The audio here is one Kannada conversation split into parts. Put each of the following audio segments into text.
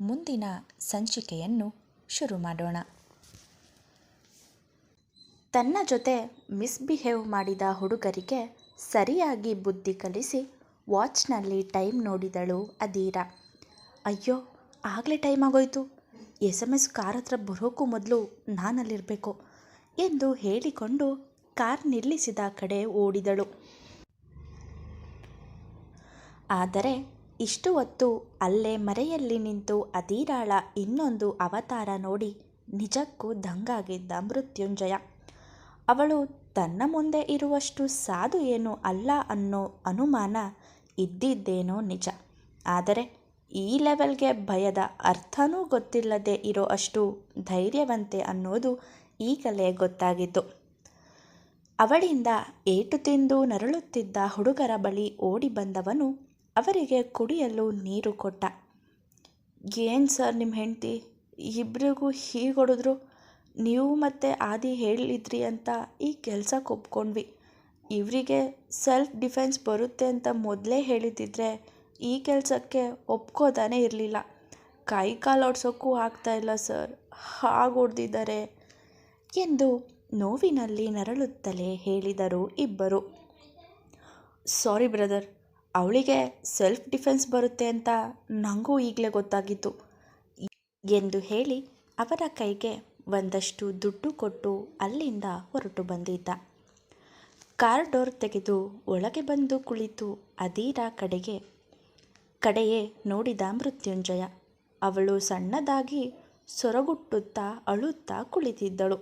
ಮುಂದಿನ ಸಂಚಿಕೆಯನ್ನು ಶುರು ಮಾಡೋಣ. ತನ್ನ ಜೊತೆ ಮಿಸ್ಬಿಹೇವ್ ಮಾಡಿದ ಹುಡುಗರಿಗೆ ಸರಿಯಾಗಿ ಬುದ್ಧಿ ಕಲಿಸಿ ವಾಚ್ನಲ್ಲಿ ಟೈಮ್ ನೋಡಿದಳು ಅದೀರ ಅಯ್ಯೋ, ಆಗಲೇ ಟೈಮ್ ಆಗೋಯ್ತು. ಎಸ್ ಎಂ ಎಸ್ ಕಾರ್ ಹತ್ರ ಬರೋಕ್ಕೂ ಮೊದಲು ನಾನಲ್ಲಿರಬೇಕು ಎಂದು ಹೇಳಿಕೊಂಡು ಕಾರ್ ನಿಲ್ಲಿಸಿದ ಕಡೆ ಓಡಿದಳು. ಆದರೆ ಇಷ್ಟು ಹೊತ್ತು ಅಲ್ಲೇ ಮರೆಯಲ್ಲಿ ನಿಂತು ಅದೀರಾಳ ಇನ್ನೊಂದು ಅವತಾರ ನೋಡಿ ನಿಜಕ್ಕೂ ದಂಗಾಗಿದ್ದ ಮೃತ್ಯುಂಜಯ. ಅವಳು ತನ್ನ ಮುಂದೆ ಇರುವಷ್ಟು ಸಾಧು ಏನು ಅಲ್ಲ ಅನ್ನೋ ಅನುಮಾನ ಇದ್ದಿದ್ದೇನೋ ನಿಜ. ಆದರೆ ಈ ಲೆವೆಲ್ಗೆ ಭಯದ ಅರ್ಥನೂ ಗೊತ್ತಿಲ್ಲದೆ ಇರೋ ಅಷ್ಟು ಧೈರ್ಯವಂತೆ ಅನ್ನೋದು ಈಗಲೇ ಗೊತ್ತಾಗಿತ್ತು. ಅವಳಿಂದ ಏಟು ತಿಂದು ನರಳುತ್ತಿದ್ದ ಹುಡುಗರ ಬಳಿ ಓಡಿ ಬಂದವನು ಅವರಿಗೆ ಕುಡಿಯಲು ನೀರು ಕೊಟ್ಟ. ಏನು ಸರ್ ನಿಮ್ಮ ಹೆಂಡತಿ? ಇಬ್ಬರಿಗೂ ಹೀಗೆ ಹೊಡೆದ್ರು? ನೀವು ಮತ್ತೆ ಆದಿ ಹೇಳಿದ್ರಿ ಅಂತ ಈ ಕೆಲಸಕ್ಕೆ ಒಪ್ಕೊಂಡ್ವಿ. ಇವರಿಗೆ ಸೆಲ್ಫ್ ಡಿಫೆನ್ಸ್ ಬರುತ್ತೆ ಅಂತ ಮೊದಲೇ ಹೇಳಿದ್ದಿದ್ರೆ ಈ ಕೆಲಸಕ್ಕೆ ಒಪ್ಕೋತಾನೆ ಇರಲಿಲ್ಲ. ಕೈ ಕಾಲು ಓಡಿಸೋಕ್ಕೂ ಆಗ್ತಾಯಿಲ್ಲ ಸರ್. ಹಾಗೆ ಹೊಡೆದಿದ್ದಾರೆ. ಎಂದು ನೋವಿನಲ್ಲಿ ನರಳುತ್ತಲೇ ಹೇಳಿದರು ಇಬ್ಬರು. Sorry brother. ಅವಳಿಗೆ ಸೆಲ್ಫ್ ಡಿಫೆನ್ಸ್ ಬರುತ್ತೆ ಅಂತ ನನಗೂ ಈಗಲೇ ಗೊತ್ತಾಗಿತ್ತು. ಎಂದು ಹೇಳಿ ಅವರ ಕೈಗೆ ಒಂದಷ್ಟು ದುಡ್ಡು ಕೊಟ್ಟು ಅಲ್ಲಿಂದ ಹೊರಟು ಬಂದಿದ್ದ. ಕಾರ್ ಡೋರ್ ತೆಗೆದು ಒಳಗೆ ಬಂದು ಕುಳಿತು ಅದೀರ ಕಡೆಗೆ, ಕಡೆಯೇ ನೋಡಿದ ಮೃತ್ಯುಂಜಯ. ಅವಳು ಸಣ್ಣದಾಗಿ ಸೊರಗುಟ್ಟುತ್ತಾ ಅಳುತ್ತಾ ಕುಳಿತಿದ್ದಳು.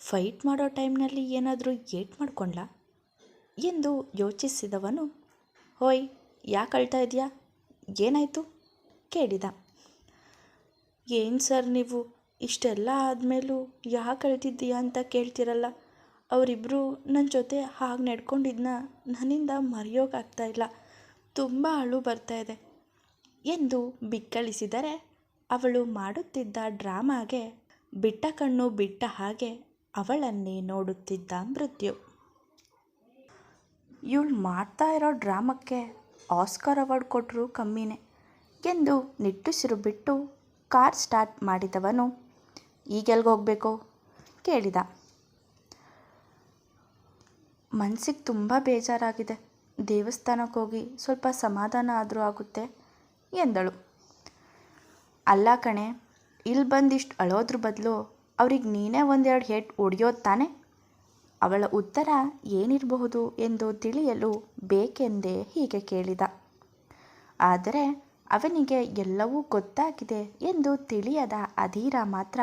ಫೈಟ್ ಮಾಡೋ ಟೈಮ್ನಲ್ಲಿ ಏನಾದರೂ ಏಟ್ ಮಾಡ್ಕೊಂಡ್ಲಾ? ಎಂದು ಯೋಚಿಸಿದವನು, ಹೋಯ್, ಯಾಕೆ ಅಳ್ತಾ ಇದೆಯಾ? ಏನಾಯಿತು? ಕೇಳಿದ. ಏನು ಸರ್ ನೀವು? ಇಷ್ಟೆಲ್ಲ ಆದಮೇಲೂ ಯಾಕೆ ಅಳ್ತಿದ್ದೀಯಾ ಅಂತ ಕೇಳ್ತಿರಲ್ಲ. ಅವರಿಬ್ಬರು ನನ್ನ ಜೊತೆ ಹಾಗೆ ನಡ್ಕೊಂಡಿದ್ದನ್ನ ನನ್ನಿಂದ ಮರೆಯೋಕ್ಕಾಗ್ತಾ ಇಲ್ಲ. ತುಂಬ ಅಳು ಬರ್ತಾ ಇದೆ ಎಂದು ಬಿಕ್ಕಳಿಸಿದರೆ ಅವಳು ಮಾಡುತ್ತಿದ್ದ ಡ್ರಾಮಾಗೆ ಬಿಟ್ಟ ಕಣ್ಣು ಬಿಟ್ಟ ಹಾಗೆ ಅವಳನ್ನೇ ನೋಡುತ್ತಿದ್ದ ಮೃತ್ಯು. ಇವಳು ಮಾಡ್ತಾ ಇರೋ ಡ್ರಾಮಕ್ಕೆ ಆಸ್ಕರ್ ಅವಾರ್ಡ್ ಕೊಟ್ಟರು ಕಮ್ಮಿನೇ ಎಂದು ನಿಟ್ಟುಸಿರು ಬಿಟ್ಟು ಕಾರ್ ಸ್ಟಾರ್ಟ್ ಮಾಡಿದವನು ಈಗೆಲ್ಗೆ ಹೋಗಬೇಕು? ಕೇಳಿದ. ಮನಸ್ಸಿಗೆ ತುಂಬ ಬೇಜಾರಾಗಿದೆ. ದೇವಸ್ಥಾನಕ್ಕೆ ಹೋಗಿ ಸ್ವಲ್ಪ ಸಮಾಧಾನ ಆದರೂ ಆಗುತ್ತೆ ಎಂದಳು. ಅಲ್ಲ ಕಣೆ, ಇಲ್ಲಿ ಬಂದಿಷ್ಟು ಅಳೋದ್ರ ಬದಲು ಅವ್ರಿಗೆ ನೀನೇ ಒಂದೆರಡು ಹೇಟ್ ಹೊಡೆಯೋದು ತಾನೆ? ಅವಳ ಉತ್ತರ ಏನಿರಬಹುದು ಎಂದು ತಿಳಿಯಲು ಬೇಕೆಂದೇ ಹೀಗೆ ಕೇಳಿದ. ಆದರೆ ಅವನಿಗೆ ಎಲ್ಲವೂ ಗೊತ್ತಾಗಿದೆ ಎಂದು ತಿಳಿಯದ ಅಧೀರ ಮಾತ್ರ,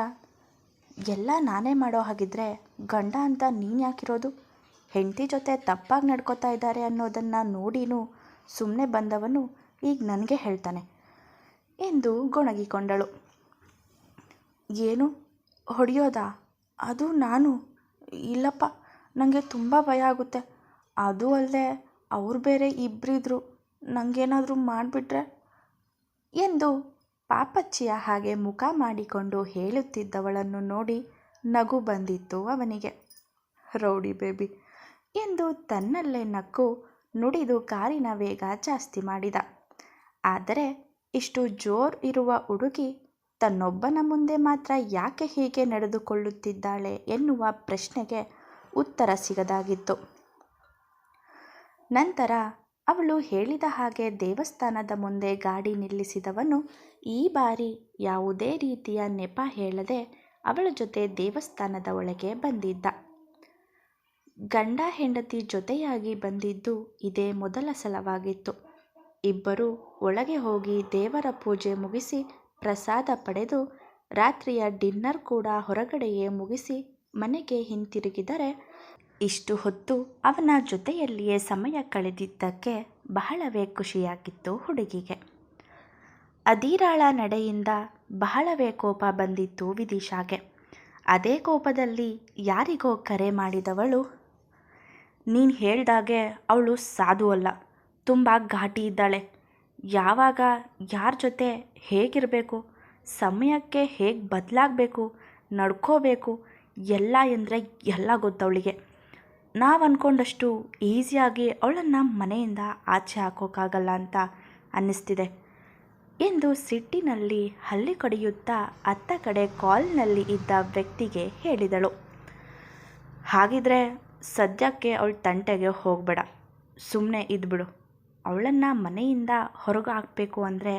ಎಲ್ಲ ನಾನೇ ಮಾಡೋ ಹಾಗಿದ್ರೆ ಗಂಡ ಅಂತ ನೀನು ಯಾಕಿರೋದು? ಹೆಂಡತಿ ಜೊತೆ ತಪ್ಪಾಗಿ ನಡ್ಕೋತಾ ಇದ್ದಾರೆ ಅನ್ನೋದನ್ನು ನೋಡಿನೂ ಸುಮ್ಮನೆ ಬಂದವನು ಈಗ ನನಗೆ ಹೇಳ್ತಾನೆ ಎಂದು ಗೊಣಗಿಕೊಂಡಳು. ಏನು? ಹೊಡೆಯೋದಾ? ಅದು ನಾನು? ಇಲ್ಲಪ್ಪ. ನನಗೆ ತುಂಬ ಭಯ ಆಗುತ್ತೆ. ಅದು ಅಲ್ಲದೆ ಅವ್ರು ಬೇರೆ ಇಬ್ಬರಿದ್ರು ನನಗೇನಾದರೂ ಮಾಡಿಬಿಟ್ರೆ? ಎಂದು ಪಾಪಚ್ಚಿಯ ಹಾಗೆ ಮುಖ ಮಾಡಿಕೊಂಡು ಹೇಳುತ್ತಿದ್ದವಳನ್ನು ನೋಡಿ ನಗು ಬಂದಿತ್ತು ಅವನಿಗೆ. ರೌಡಿ ಬೇಬಿ ಎಂದು ತನ್ನಲ್ಲೇ ನಕ್ಕು ನುಡಿದು ಕಾರಿನ ವೇಗ ಜಾಸ್ತಿ ಮಾಡಿದ. ಆದರೆ ಇಷ್ಟು ಜೋರ್ ಇರುವ ಹುಡುಗಿ ತನ್ನೊಬ್ಬನ ಮುಂದೆ ಮಾತ್ರ ಯಾಕೆ ಹೀಗೆ ನಡೆದುಕೊಳ್ಳುತ್ತಿದ್ದಾಳೆ ಎನ್ನುವ ಪ್ರಶ್ನೆಗೆ ಉತ್ತರ ಸಿಗದಾಗಿತ್ತು. ನಂತರ ಅವಳು ಹೇಳಿದ ಹಾಗೆ ದೇವಸ್ಥಾನದ ಮುಂದೆ ಗಾಡಿ ನಿಲ್ಲಿಸಿದವನು ಈ ಬಾರಿ ಯಾವುದೇ ರೀತಿಯ ನೆಪ ಹೇಳದೆ ಅವಳ ಜೊತೆ ದೇವಸ್ಥಾನದ ಒಳಗೆ ಬಂದಿದ್ದ. ಗಂಡ ಹೆಂಡತಿ ಜೊತೆಯಾಗಿ ಬಂದಿದ್ದು ಇದೇ ಮೊದಲ ಸಲವಾಗಿತ್ತು. ಇಬ್ಬರು ಒಳಗೆ ಹೋಗಿ ದೇವರ ಪೂಜೆ ಮುಗಿಸಿ ಪ್ರಸಾದ ಪಡೆದು ರಾತ್ರಿಯ ಡಿನ್ನರ್ ಕೂಡ ಹೊರಗಡೆಯೇ ಮುಗಿಸಿ ಮನೆಗೆ ಹಿಂತಿರುಗಿದರೆ ಇಷ್ಟು ಹೊತ್ತು ಅವನ ಜೊತೆಯಲ್ಲಿಯೇ ಸಮಯ ಕಳೆದಿದ್ದಕ್ಕೆ ಬಹಳವೇ ಖುಷಿಯಾಗಿತ್ತು ಹುಡುಗಿಗೆ. ಅಧೀರಾಳ ನಡೆಯಿಂದ ಬಹಳವೇ ಕೋಪ ಬಂದಿತ್ತು ವಿದಿಶಾಗೆ. ಅದೇ ಕೋಪದಲ್ಲಿ ಯಾರಿಗೋ ಕರೆ ಮಾಡಿದವಳು, ನೀನು ಹೇಳ್ದಾಗೆ ಅವಳು ಸಾಧು ಅಲ್ಲ, ತುಂಬ ಘಾಟಿ ಇದ್ದಾಳೆ. ಯಾವಾಗ ಯಾರ ಜೊತೆ ಹೇಗಿರಬೇಕು, ಸಮಯಕ್ಕೆ ಹೇಗೆ ಬದಲಾಗಬೇಕು, ನಡ್ಕೋಬೇಕು ಎಲ್ಲ ಎಂದರೆ ಎಲ್ಲ ಗೊತ್ತವಳಿಗೆ. ನಾವು ಅಂದ್ಕೊಂಡಷ್ಟು ಈಸಿಯಾಗಿ ಅವಳನ್ನು ಮನೆಯಿಂದ ಆಚೆ ಹಾಕೋಕ್ಕಾಗಲ್ಲ ಅಂತ ಅನ್ನಿಸ್ತಿದೆ. ಎಂದು ಸಿಟ್ಟಿನಲ್ಲಿ ಹಳ್ಳಿ ಕಡಿಯುತ್ತಾ ಅತ್ತ ಕಡೆ ಕಾಲ್ನಲ್ಲಿ ಇದ್ದ ವ್ಯಕ್ತಿಗೆ ಹೇಳಿದಳು. ಹಾಗಿದ್ರೆ ಸದ್ಯಕ್ಕೆ ಅವಳ ತಂಟೆಗೆ ಹೋಗಬೇಡ. ಸುಮ್ಮನೆ ಇದ್ಬಿಡು. ಅವಳನ್ನು ಮನೆಯಿಂದ ಹೊರಗೆ ಹಾಕಬೇಕು ಅಂದರೆ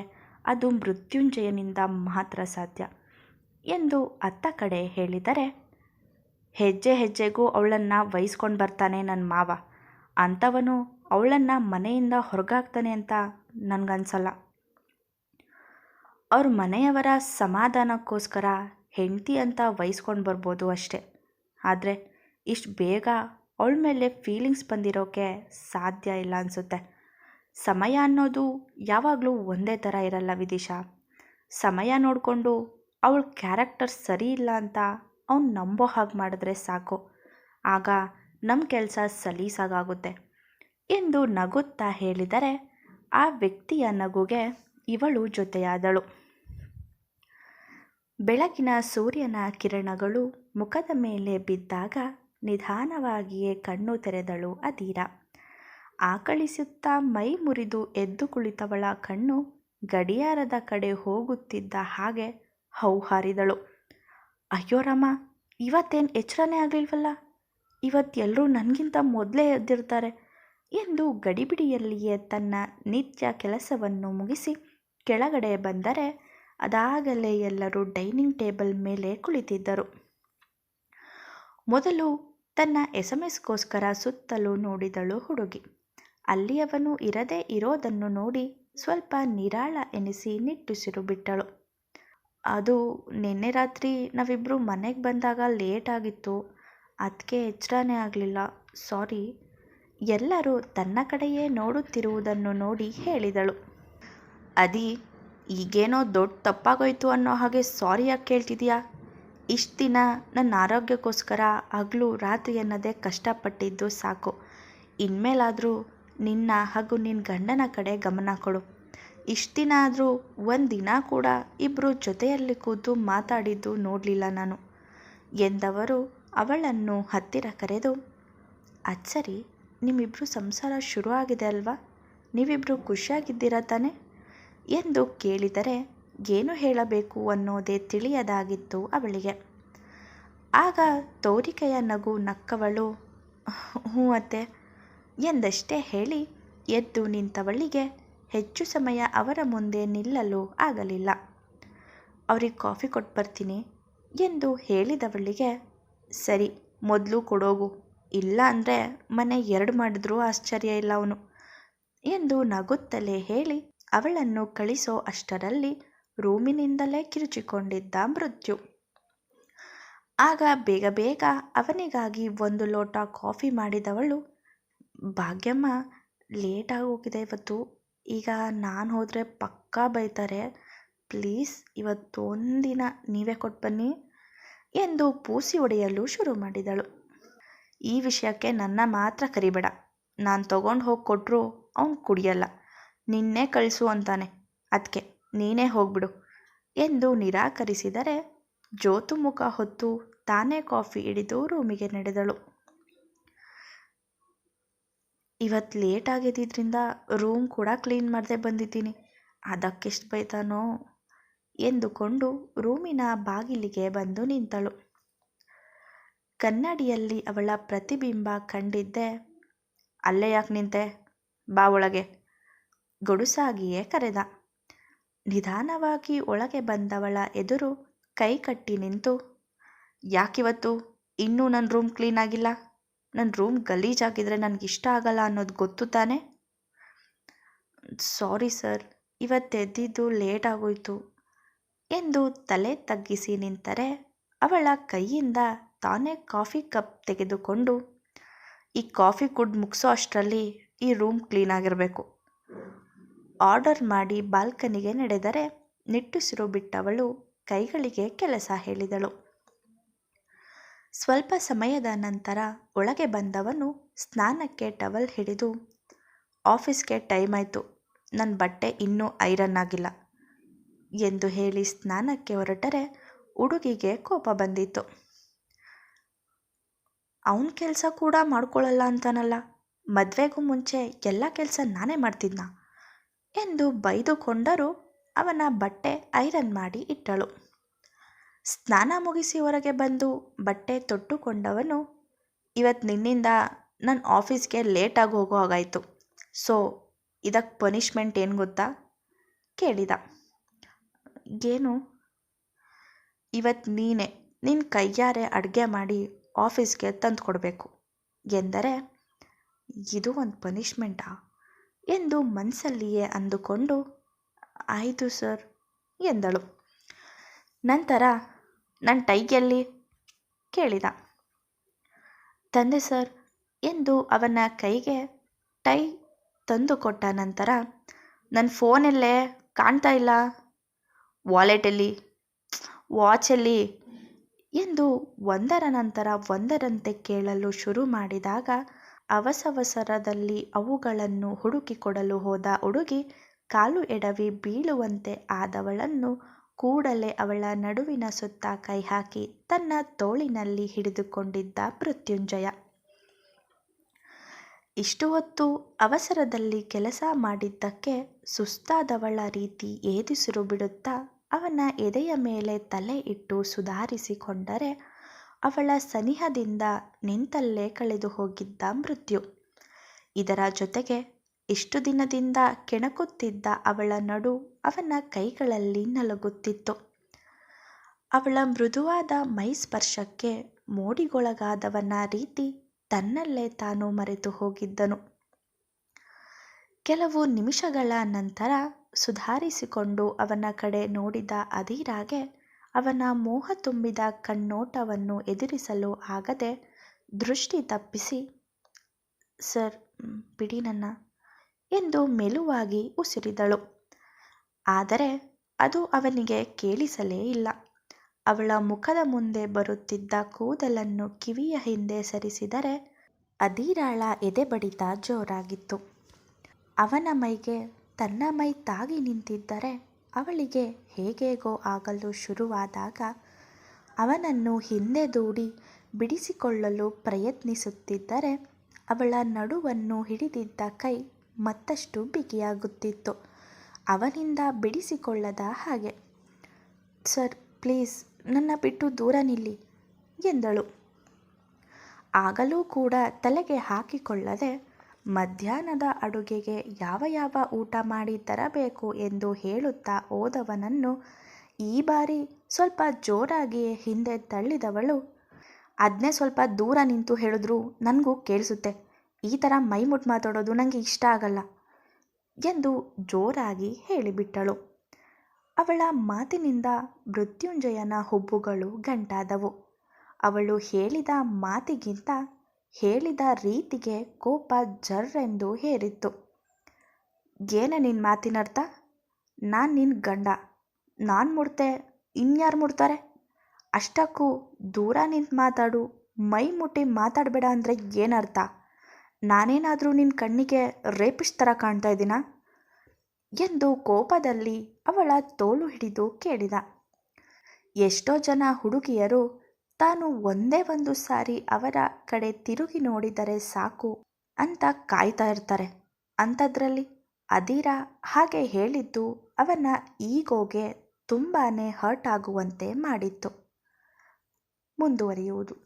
ಅದು ಮೃತ್ಯುಂಜಯನಿಂದ ಮಾತ್ರ ಸಾಧ್ಯ ಎಂದು ಅತ್ತ ಕಡೆ ಹೇಳಿದರೆ ಹೆಜ್ಜೆ ಹೆಜ್ಜೆಗೂ ಅವಳನ್ನು ವಹಿಸ್ಕೊಂಡು ಬರ್ತಾನೆ ನನ್ನ ಮಾವ. ಅಂಥವನು ಅವಳನ್ನು ಮನೆಯಿಂದ ಹೊರಗಾಗ್ತಾನೆ ಅಂತ ನನಗನ್ಸಲ್ಲ. ಅವ್ರ ಮನೆಯವರ ಸಮಾಧಾನಕ್ಕೋಸ್ಕರ ಹೆಂಡತಿ ಅಂತ ವಹಿಸ್ಕೊಂಡು ಬರ್ಬೋದು ಅಷ್ಟೆ. ಆದರೆ ಇಷ್ಟು ಬೇಗ ಅವಳ ಮೇಲೆ ಫೀಲಿಂಗ್ಸ್ ಬಂದಿರೋಕೆ ಸಾಧ್ಯ ಇಲ್ಲ ಅನಿಸುತ್ತೆ. ಸಮಯ ಅನ್ನೋದು ಯಾವಾಗಲೂ ಒಂದೇ ಥರ ಇರಲ್ಲ ವಿದಿಶಾ. ಸಮಯ ನೋಡಿಕೊಂಡು ಅವಳ ಕ್ಯಾರೆಕ್ಟರ್ ಸರಿ ಇಲ್ಲ ಅಂತ ಅವ್ನು ನಂಬೋ ಹಾಗೆ ಮಾಡಿದ್ರೆ ಸಾಕು. ಆಗ ನಮ್ಮ ಕೆಲಸ ಸಲೀಸಾಗುತ್ತೆ ಎಂದು ನಗುತ್ತಾ ಹೇಳಿದರೆ ಆ ವ್ಯಕ್ತಿಯ ನಗುಗೆ ಇವಳು ಜೊತೆಯಾದಳು. ಬೆಳಗಿನ ಸೂರ್ಯನ ಕಿರಣಗಳು ಮುಖದ ಮೇಲೆ ಬಿದ್ದಾಗ ನಿಧಾನವಾಗಿಯೇ ಕಣ್ಣು ತೆರೆದಳು ಅದೀರ ಆಕಳಿಸುತ್ತಾ ಮೈ ಮುರಿದು ಎದ್ದು ಕುಳಿತವಳ ಕಣ್ಣು ಗಡಿಯಾರದ ಕಡೆ ಹೋಗುತ್ತಿದ್ದ ಹಾಗೆ ಹೌಹಾರಿದಳು. ಅಯ್ಯೋ ರಾಮ, ಇವತ್ತೇನು ಎಚ್ಚರನೇ ಆಗಲಿಲ್ವಲ್ಲ? ಇವತ್ತೆಲ್ಲರೂ ನನಗಿಂತ ಮೊದಲೇ ಎದ್ದಿರ್ತಾರೆ. ಎಂದು ಗಡಿಬಿಡಿಯಲ್ಲಿಯೇ ತನ್ನ ನಿತ್ಯ ಕೆಲಸವನ್ನು ಮುಗಿಸಿ ಕೆಳಗಡೆ ಬಂದರೆ ಅದಾಗಲೇ ಎಲ್ಲರೂ ಡೈನಿಂಗ್ ಟೇಬಲ್ ಮೇಲೆ ಕುಳಿತಿದ್ದರು. ಮೊದಲು ತನ್ನ ಎಸ್ ಎಂ ಎಸ್ಗೋಸ್ಕರ ಸುತ್ತಲೂ ನೋಡಿದಳು ಹುಡುಗಿ. ಅಲ್ಲಿಯವನು ಇರದೇ ಇರೋದನ್ನು ನೋಡಿ ಸ್ವಲ್ಪ ನಿರಾಳ ಎನಿಸಿ ನಿಟ್ಟುಸಿರು ಬಿಟ್ಟಳು. ಅದು ನಿನ್ನೆ ರಾತ್ರಿ ನಾವಿಬ್ಬರು ಮನೆಗೆ ಬಂದಾಗ ಲೇಟ್ ಆಗಿತ್ತು. ಅದಕ್ಕೆ ಎಚ್ಚರನೇ ಆಗಲಿಲ್ಲ. ಸಾರಿ. ಎಲ್ಲರೂ ತನ್ನ ಕಡೆಯೇ ನೋಡುತ್ತಿರುವುದನ್ನು ನೋಡಿ ಹೇಳಿದಳು. ಅದಿ, ಈಗೇನೋ ದೊಡ್ಡ ತಪ್ಪಾಗೋಯ್ತು ಅನ್ನೋ ಹಾಗೆ ಸಾರಿ ಯಾಕೆ ಕೇಳ್ತಿದ್ಯಾ? ಇಷ್ಟು ದಿನ ನನ್ನ ಆರೋಗ್ಯಕ್ಕೋಸ್ಕರ ಹಗಲು ರಾತ್ರಿ ಅನ್ನೋದೇ ಕಷ್ಟಪಟ್ಟಿದ್ದು ಸಾಕು. ಇನ್ಮೇಲಾದರೂ ನಿನ್ನ ಹಾಗೂ ನಿನ್ನ ಗಂಡನ ಕಡೆ ಗಮನ ಕೊಡು. ಇಷ್ಟು ಒಂದಿನ ಕೂಡ ಇಬ್ಬರು ಜೊತೆಯಲ್ಲಿ ಕೂತು ಮಾತಾಡಿದ್ದು ನೋಡಲಿಲ್ಲ ನಾನು. ಎಂದವರು ಅವಳನ್ನು ಹತ್ತಿರ ಕರೆದು ಅದು ಸರಿ ನಿಮ್ಮಿಬ್ಬರು ಸಂಸಾರ ಶುರು ಆಗಿದೆ ಅಲ್ವಾ? ನೀವಿಬ್ಬರು ಖುಷಿಯಾಗಿದ್ದೀರಾ ತಾನೆ? ಎಂದು ಕೇಳಿದರೆ, ಏನು ಹೇಳಬೇಕು ಅನ್ನೋದೇ ತಿಳಿಯದಾಗಿತ್ತು ಅವಳಿಗೆ. ಆಗ ತೋರಿಕೆಯ ನಗು ನಕ್ಕವಳು ಹ್ಞೂ ಎಂದಷ್ಟೇ ಹೇಳಿ ಎದ್ದು ನಿಂತವಳಿಗೆ ಹೆಚ್ಚು ಸಮಯ ಅವರ ಮುಂದೆ ನಿಲ್ಲಲು ಆಗಲಿಲ್ಲ. ಅವ್ರಿಗೆ ಕಾಫಿ ಕೊಟ್ಟು ಬರ್ತೀನಿ ಎಂದು ಹೇಳಿದವಳಿಗೆ, ಸರಿ, ಮೊದಲು ಕೊಡೋಗು. ಇಲ್ಲ ಅಂದರೆ ಮನೆ ಎರಡು ಮಾಡಿದ್ರೂ ಆಶ್ಚರ್ಯ ಇಲ್ಲ ಅವನು ಎಂದು ನಗುತ್ತಲೇ ಹೇಳಿ ಅವಳನ್ನು ಕಳಿಸೋ ಅಷ್ಟರಲ್ಲಿ ರೂಮಿನಿಂದಲೇ ಕಿರುಚಿಕೊಂಡಿದ್ದ ಮೃತ್ಯು. ಆಗ ಬೇಗ ಬೇಗ ಅವನಿಗಾಗಿ ಒಂದು ಲೋಟ ಕಾಫಿ ಮಾಡಿದವಳು, ಭಾಗ್ಯಮ್ಮ, ಲೇಟಾಗಿ ಹೋಗಿದೆ ಇವತ್ತು. ಈಗ ನಾನು ಹೋದರೆ ಪಕ್ಕಾ ಬೈತಾರೆ, ಪ್ಲೀಸ್, ಇವತ್ತು ಒಂದಿನ ನೀವೇ ಕೊಟ್ಟು ಬನ್ನಿ ಎಂದು ಪೂಸಿ ಹೊಡೆಯಲು ಶುರು ಮಾಡಿದಳು. ಈ ವಿಷಯಕ್ಕೆ ನನ್ನ ಮಾತ್ರ ಕರಿಬೇಡ. ನಾನು ತಗೊಂಡು ಹೋಗಿ ಕೊಟ್ಟರು ಅವನು ಕುಡಿಯಲ್ಲ. ನಿನ್ನೆ ಕಳಿಸು ಅಂತಾನೆ. ಅದಕ್ಕೆ ನೀನೇ ಹೋಗ್ಬಿಡು ಎಂದು ನಿರಾಕರಿಸಿದರೆ ಜೋತು ಮುಖ ಹೊತ್ತು ತಾನೇ ಕಾಫಿ ಹಿಡಿದು ರೂಮಿಗೆ ನಡೆದಳು. ಇವತ್ತು ಲೇಟ್ ಆಗಿದ್ದಿದ್ರಿಂದ ರೂಮ್ ಕೂಡ ಕ್ಲೀನ್ ಮಾಡದೆ ಬಂದಿದ್ದೀನಿ. ಅದಕ್ಕೆಷ್ಟು ಬೈತಾನೋ? ಎಂದುಕೊಂಡು ರೂಮಿನ ಬಾಗಿಲಿಗೆ ಬಂದು ನಿಂತಳು. ಕನ್ನಡಿಯಲ್ಲಿ ಅವಳ ಪ್ರತಿಬಿಂಬ ಕಂಡಿದ್ದೆ. ಅಲ್ಲೇ ಯಾಕೆ ನಿಂತೆ? ಬಾ ಒಳಗೆ. ಗೊಡುಸಾಗಿಯೇ ಕರೆದ. ನಿಧಾನವಾಗಿ ಒಳಗೆ ಬಂದವಳ ಎದುರು ಕೈ ಕಟ್ಟಿ ನಿಂತು, ಯಾಕಿವತ್ತು? ಇನ್ನೂ ನನ್ನ ರೂಮ್ ಕ್ಲೀನ್ ಆಗಿಲ್ಲ? ನನ್ನ ರೂಮ್ ಗಲೀಜಾಗಿದ್ರೆ ನನಗೆ ಇಷ್ಟ ಆಗಲ್ಲ ಅನ್ನೋದು ಗೊತ್ತು ತಾನೆ? ಸಾರಿ ಸರ್ ಇವತ್ತೆದ್ದಿದ್ದು ಲೇಟ್ ಆಗೋಯ್ತು. ಎಂದು ತಲೆ ತಗ್ಗಿಸಿ ನಿಂತರೆ ಅವಳ ಕೈಯಿಂದ ತಾನೇ ಕಾಫಿ ಕಪ್ ತೆಗೆದುಕೊಂಡು, ಈ ಕಾಫಿ ಕುಡ್ ಮುಗಿಸೋ ಅಷ್ಟರಲ್ಲಿ ಈ ರೂಮ್ ಕ್ಲೀನಾಗಿರಬೇಕು ಆರ್ಡರ್ ಮಾಡಿ ಬಾಲ್ಕನಿಗೆ ನಡೆದರೆ ನಿಟ್ಟುಸಿರು ಬಿಟ್ಟವಳು ಕೈಗಳಿಗೆ ಕೆಲಸ ಹೇಳಿದಳು. ಸ್ವಲ್ಪ ಸಮಯದ ನಂತರ ಒಳಗೆ ಬಂದವನು ಸ್ನಾನಕ್ಕೆ ಟವಲ್ ಹಿಡಿದು, ಆಫೀಸ್ಗೆ ಟೈಮ್ ಆಯಿತು. ನನ್ನ ಬಟ್ಟೆ ಇನ್ನೂ ಐರನ್ ಆಗಿಲ್ಲ ಎಂದು ಹೇಳಿ ಸ್ನಾನಕ್ಕೆ ಹೊರಟರೆ ಹುಡುಗಿಗೆ ಕೋಪ ಬಂದಿತ್ತು. ಅವನ ಕೆಲಸ ಕೂಡ ಮಾಡ್ಕೊಳ್ಳಲ್ಲ ಅಂತಾನಲ್ಲ. ಮದುವೆಗೂ ಮುಂಚೆ ಎಲ್ಲ ಕೆಲಸ ನಾನೇ ಮಾಡ್ತಿದ್ನ ಎಂದು ಬೈದುಕೊಂಡರೂ ಅವನ ಬಟ್ಟೆ ಐರನ್ ಮಾಡಿ ಇಟ್ಟಳು. ಸ್ನಾನ ಮುಗಿಸಿ ಹೊರಗೆ ಬಂದು ಬಟ್ಟೆ ತೊಟ್ಟುಕೊಂಡವನು ಇವತ್ತು ನಿನ್ನಿಂದ ನನ್ನ ಆಫೀಸ್ಗೆ ಲೇಟಾಗಿ ಹೋಗೋ ಹಾಗಾಯಿತು. ಸೊ ಇದಕ್ಕೆ ಪನಿಷ್ಮೆಂಟ್ ಏನು ಗೊತ್ತಾ? ಕೇಳಿದ. ಏನು? ಇವತ್ತು ನೀನೇ ನಿನ್ನ ಕೈಯಾರೆ ಅಡುಗೆ ಮಾಡಿ ಆಫೀಸ್ಗೆ ತಂದು ಕೊಡಬೇಕು ಎಂದರೆ, ಇದು ಒಂದು ಪನಿಷ್ಮೆಂಟಾ? ಎಂದು ಮನಸ್ಸಲ್ಲಿಯೇ ಅಂದುಕೊಂಡು, ಆಯಿತು ಸರ್, ಎಂದಳು. ನಂತರ ನನ್ನ ಟೈಗೆಲ್ಲಿ? ಕೇಳಿದ. ತಂದೆ ಸರ್, ಎಂದು ಅವನ ಕೈಗೆ ಟೈ ತಂದು ಕೊಟ್ಟ ನಂತರ ನನ್ನ ಫೋನಲ್ಲೇ ಕಾಣ್ತಾ ಇಲ್ಲ. ವಾಲೆಟಲ್ಲಿ, ವಾಚಲ್ಲಿ ಎಂದು ಒಂದರ ನಂತರ ಒಂದರಂತೆ ಕೇಳಲು ಶುರು ಮಾಡಿದಾಗ, ಅವಸವಸರದಲ್ಲಿ ಅವುಗಳನ್ನು ಹುಡುಕಿಕೊಡಲು ಹೋದ ಹುಡುಗಿ ಕಾಲು ಎಡವಿ ಬೀಳುವಂತೆ ಆದವಳನ್ನು ಕೂಡಲೇ ಅವಳ ನಡುವಿನ ಸುತ್ತ ಕೈ ಹಾಕಿ ತನ್ನ ತೋಳಿನಲ್ಲಿ ಹಿಡಿದುಕೊಂಡಿದ್ದ ಮೃತ್ಯುಂಜಯ. ಇಷ್ಟು ಹೊತ್ತು ಅವಸರದಲ್ಲಿ ಕೆಲಸ ಮಾಡಿದ್ದಕ್ಕೆ ಸುಸ್ತಾದವಳ ರೀತಿ ಏದಿಸಿರು ಬಿಡುತ್ತಾ ಅವನ ಎದೆಯ ಮೇಲೆ ತಲೆ ಇಟ್ಟು ಸುಧಾರಿಸಿಕೊಂಡರೆ ಅವಳ ಸನಿಹದಿಂದ ನಿಂತಲ್ಲೇ ಕಳೆದು ಹೋಗಿದ್ದ ಮೃತ್ಯು. ಇದರ ಜೊತೆಗೆ ಇಷ್ಟು ದಿನದಿಂದ ಕೆಣಕುತ್ತಿದ್ದ ಅವಳ ನಡು ಅವನ ಕೈಗಳಲ್ಲಿ ನಲುಗುತ್ತಿತ್ತು. ಅವಳ ಮೃದುವಾದ ಮೈ ಸ್ಪರ್ಶಕ್ಕೆ ಮೋಡಿಗೊಳಗಾದವನ ರೀತಿ ತನ್ನಲ್ಲೇ ತಾನು ಮರೆತು ಹೋಗಿದ್ದನು. ಕೆಲವು ನಿಮಿಷಗಳ ನಂತರ ಸುಧಾರಿಸಿಕೊಂಡು ಅವನ ಕಡೆ ನೋಡಿದ ಅಧೀರಾಗೆ ಅವನ ಮೋಹ ತುಂಬಿದ ಕಣ್ಣೋಟವನ್ನು ಎದುರಿಸಲು ಆಗದೆ ದೃಷ್ಟಿ ತಪ್ಪಿಸಿ, ಸರ್ ಬಿಡಿ ನನ್ನ, ಎಂದು ಮೆಲುವಾಗಿ ಉಸಿರಿದಳು. ಆದರೆ ಅದು ಅವನಿಗೆ ಕೇಳಿಸಲೇ ಇಲ್ಲ. ಅವಳ ಮುಖದ ಮುಂದೆ ಬರುತ್ತಿದ್ದ ಕೂದಲನ್ನು ಕಿವಿಯ ಹಿಂದೆ ಸರಿಸಿದರೆ ಅದಿರಾಳ ಎದೆ ಬಡಿತ ಜೋರಾಗಿತ್ತು. ಅವನ ಮೈಗೆ ತನ್ನ ಮೈ ತಾಗಿ ನಿಂತಿದ್ದರೆ ಅವಳಿಗೆ ಹೇಗೇಗೋ ಆಗಲು ಶುರುವಾದಾಗ ಅವನನ್ನು ಹಿಂದೆ ದೂಡಿ ಬಿಡಿಸಿಕೊಳ್ಳಲು ಪ್ರಯತ್ನಿಸುತ್ತಿದ್ದರೆ ಅವಳ ನಡುವನ್ನು ಹಿಡಿದಿದ್ದ ಕೈ ಮತ್ತಷ್ಟು ಬಿಗಿಯಾಗುತ್ತಿತ್ತು. ಅವನಿಂದ ಬಿಡಿಸಿಕೊಳ್ಳದ ಹಾಗೆ, ಸರ್, ಪ್ಲೀಸ್, ನನ್ನ ಬಿಟ್ಟು ದೂರ ನಿಲ್ಲಿ, ಎಂದಳು. ಆಗಲೂ ಕೂಡ ತಲೆಗೆ ಹಾಕಿಕೊಳ್ಳದೆ, ಮಧ್ಯಾಹ್ನದ ಅಡುಗೆಗೆ ಯಾವ ಯಾವ ಊಟ ಮಾಡಿ ತರಬೇಕು ಎಂದು ಹೇಳುತ್ತಾ ಹೋದವನನ್ನು ಈ ಬಾರಿ ಸ್ವಲ್ಪ ಜೋರಾಗಿಯೇ ಹಿಂದೆ ತಳ್ಳಿದವಳು ಅದನ್ನೇ ಸ್ವಲ್ಪ ದೂರ ನಿಂತು ಹೇಳಿದ್ರು ನನಗೂ ಕೇಳಿಸುತ್ತೆ. ಈ ಥರ ಮೈಮುಟ್ ಮಾತಾಡೋದು ನನಗೆ ಇಷ್ಟ ಆಗಲ್ಲ. ಎಂದು ಜೋರಾಗಿ ಹೇಳಿಬಿಟ್ಟಳು. ಅವಳ ಮಾತಿನಿಂದ ಮೃತ್ಯುಂಜಯನ ಹುಬ್ಬುಗಳು ಗಂಟಾದವು. ಅವಳು ಹೇಳಿದ ಮಾತಿಗಿಂತ ಹೇಳಿದ ರೀತಿಗೆ ಕೋಪ ಜರ್ರೆಂದು ಹೇರಿತ್ತು. ಏನ ನಿನ್ನ ಮಾತಿನರ್ಥ? ನಾನು ನಿನ್ನ ಗಂಡ. ನಾನು ಮುಡ್ತೆ, ಇನ್ಯಾರು ಮುಡ್ತಾರೆ? ಅಷ್ಟಕ್ಕೂ ದೂರ ನಿಂತು ಮಾತಾಡು, ಮೈ ಮುಟ್ಟಿ ಮಾತಾಡಬೇಡ ಅಂದರೆ ಏನರ್ಥ? ನಾನೇನಾದರೂ ನಿನ್ನ ಕಣ್ಣಿಗೆ ರೇಪಿಸ್ಟ್ ಥರ ಕಾಣ್ತಾ ಇದ್ದೀನಾ? ಎಂದು ಕೋಪದಲ್ಲಿ ಅವಳ ತೋಳು ಹಿಡಿದು ಕೇಳಿದ. ಎಷ್ಟೋ ಜನ ಹುಡುಗಿಯರು ತಾನು ಒಂದೇ ಒಂದು ಸಾರಿ ಅವರ ಕಡೆ ತಿರುಗಿ ನೋಡಿದರೆ ಸಾಕು ಅಂತ ಕಾಯ್ತಾ ಇರ್ತಾರೆ. ಅಂಥದ್ರಲ್ಲಿ ಅದಿರಾ ಹಾಗೆ ಹೇಳಿದ್ದು ಅವನ ಈಗೋಗೆ ತುಂಬಾ ಹರ್ಟ್ ಆಗುವಂತೆ ಮಾಡಿತ್ತು. ಮುಂದುವರಿಯುವುದು.